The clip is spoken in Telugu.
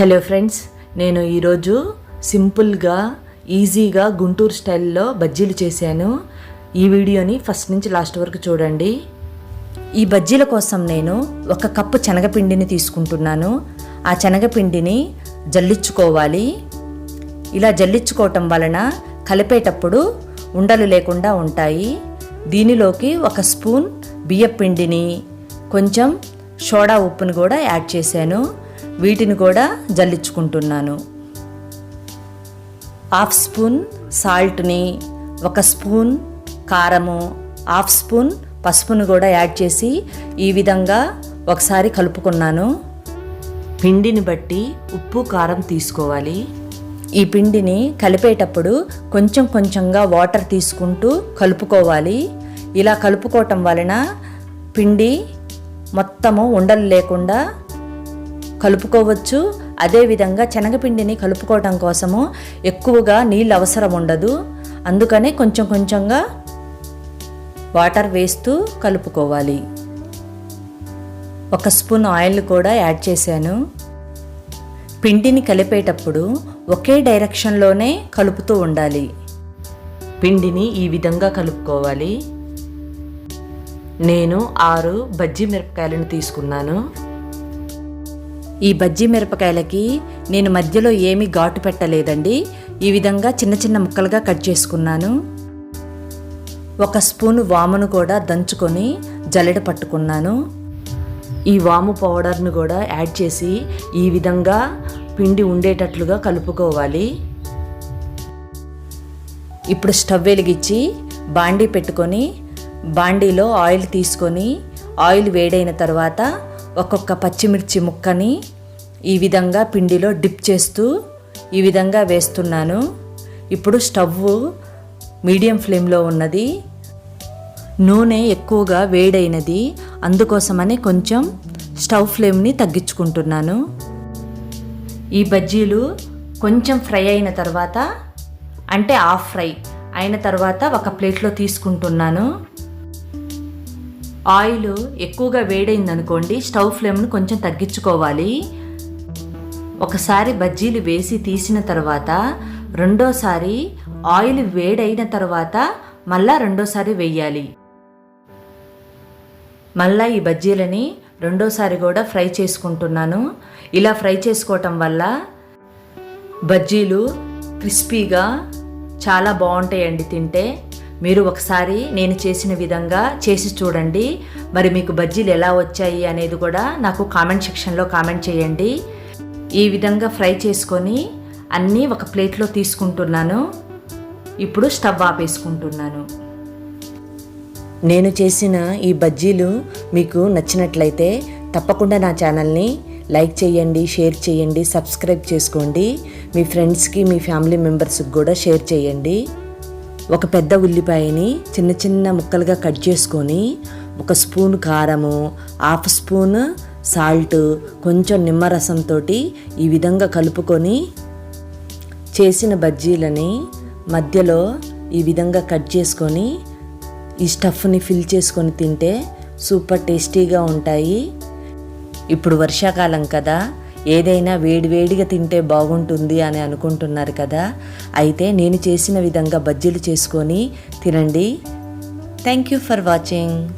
హలో ఫ్రెండ్స్ నేను ఈరోజు సింపుల్గా ఈజీగా గుంటూరు స్టైల్లో బజ్జీలు చేశాను. ఈ వీడియోని ఫస్ట్ నుంచి లాస్ట్ వరకు చూడండి. ఈ బజ్జీల కోసం నేను ఒక కప్పు శనగపిండిని తీసుకుంటున్నాను. ఆ శనగపిండిని జల్లించుకోవాలి. ఇలా జల్లించుకోవటం వలన కలిపేటప్పుడు ఉండలు లేకుండా ఉంటాయి. దీనిలోకి ఒక స్పూన్ బియ్యపిండిని కొంచెం సోడా ఉప్పుని కూడా యాడ్ చేశాను. వీటిని కూడా జల్లించుకుంటున్నాను. హాఫ్ స్పూన్ సాల్ట్ని ఒక స్పూన్ కారము హాఫ్ స్పూన్ పసుపును కూడా యాడ్ చేసి ఈ విధంగా ఒకసారి కలుపుకున్నాను. పిండిని బట్టి ఉప్పు కారం తీసుకోవాలి. ఈ పిండిని కలిపేటప్పుడు కొంచెం కొంచెంగా వాటర్ తీసుకుంటూ కలుపుకోవాలి. ఇలా కలుపుకోవటం వలన పిండి మొత్తము ఉండలు లేకుండా కలుపుకోవచ్చు. అదేవిధంగా శనగపిండిని కలుపుకోవటం కోసము ఎక్కువగా నీళ్ళు అవసరం ఉండదు. అందుకనే కొంచెం కొంచెంగా వాటర్ వేస్తూ కలుపుకోవాలి. ఒక స్పూన్ ఆయిల్ కూడా యాడ్ చేశాను. పిండిని కలిపేటప్పుడు ఒకే డైరెక్షన్లోనే కలుపుతూ ఉండాలి. పిండిని ఈ విధంగా కలుపుకోవాలి. నేను ఆరు బజ్జీ మిరపకాయలను తీసుకున్నాను. ఈ బజ్జీ మిరపకాయలకి నేను మధ్యలో ఏమీ ఘాటు పెట్టలేదండి. ఈ విధంగా చిన్న చిన్న ముక్కలుగా కట్ చేసుకున్నాను. ఒక స్పూను వామును కూడా దంచుకొని జల్లెడ పట్టుకున్నాను. ఈ వాము పౌడర్ను కూడా యాడ్ చేసి ఈ విధంగా పిండి ఉండేటట్లుగా కలుపుకోవాలి. ఇప్పుడు స్టవ్ వెలిగించి బాండీ పెట్టుకొని బాండీలో ఆయిల్ తీసుకొని ఆయిల్ వేడైన తర్వాత ఒక్కొక్క పచ్చిమిర్చి ముక్కని ఈ విధంగా పిండిలో డిప్ చేస్తూ ఈ విధంగా వేస్తున్నాను. ఇప్పుడు స్టవ్ మీడియం ఫ్లేమ్లో ఉన్నది. నూనె ఎక్కువగా వేడైనది. అందుకోసమని కొంచెం స్టవ్ ఫ్లేమ్ని తగ్గించుకుంటున్నాను. ఈ బజ్జీలు కొంచెం ఫ్రై అయిన తర్వాత అంటే ఆఫ్ ఫ్రై అయిన తర్వాత ఒక ప్లేట్లో తీసుకుంటున్నాను. ఆయిల్ ఎక్కువగా వేడైంది అనుకోండి స్టవ్ ఫ్లేమ్ను కొంచెం తగ్గించుకోవాలి. ఒకసారి బజ్జీలు వేసి తీసిన తర్వాత రెండోసారి ఆయిల్ వేడైన తర్వాత మళ్ళా రెండోసారి వేయాలి. మళ్ళా ఈ బజ్జీలని రెండోసారి కూడా ఫ్రై చేసుకుంటున్నాను. ఇలా ఫ్రై చేసుకోవటం వల్ల బజ్జీలు క్రిస్పీగా చాలా బాగుంటాయండి తింటే. మీరు ఒకసారి నేను చేసిన విధంగా చేసి చూడండి. మరి మీకు బజ్జీలు ఎలా వచ్చాయి అనేది కూడా నాకు కామెంట్ సెక్షన్లో కామెంట్ చేయండి. ఈ విధంగా ఫ్రై చేసుకొని అన్నీ ఒక ప్లేట్లో తీసుకుంటున్నాను. ఇప్పుడు స్టవ్ ఆపేసుకుంటున్నాను. నేను చేసిన ఈ బజ్జీలు మీకు నచ్చినట్లయితే తప్పకుండా నా ఛానల్ని లైక్ చేయండి షేర్ చేయండి సబ్స్క్రైబ్ చేసుకోండి. మీ ఫ్రెండ్స్కి మీ ఫ్యామిలీ మెంబర్స్కి కూడా షేర్ చేయండి. ఒక పెద్ద ఉల్లిపాయని చిన్న చిన్న ముక్కలుగా కట్ చేసుకొని ఒక స్పూన్ కారము హాఫ్ స్పూన్ సాల్ట్ కొంచెం నిమ్మరసంతో ఈ విధంగా కలుపుకొని చేసిన బజ్జీలని మధ్యలో ఈ విధంగా కట్ చేసుకొని ఈ స్టఫ్ని ఫిల్ చేసుకొని తింటే సూపర్ టేస్టీగా ఉంటాయి. ఇప్పుడు వర్షాకాలం కదా ఏదైనా వేడివేడిగా తింటే బాగుంటుంది అని అనుకుంటున్నారు కదా? అయితే నేను చేసిన విధంగా బజ్జీలు చేసుకొని తినండి. Thank you for watching